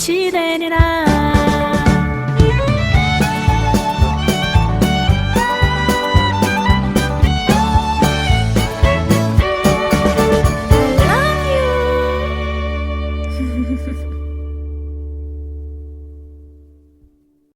시대니라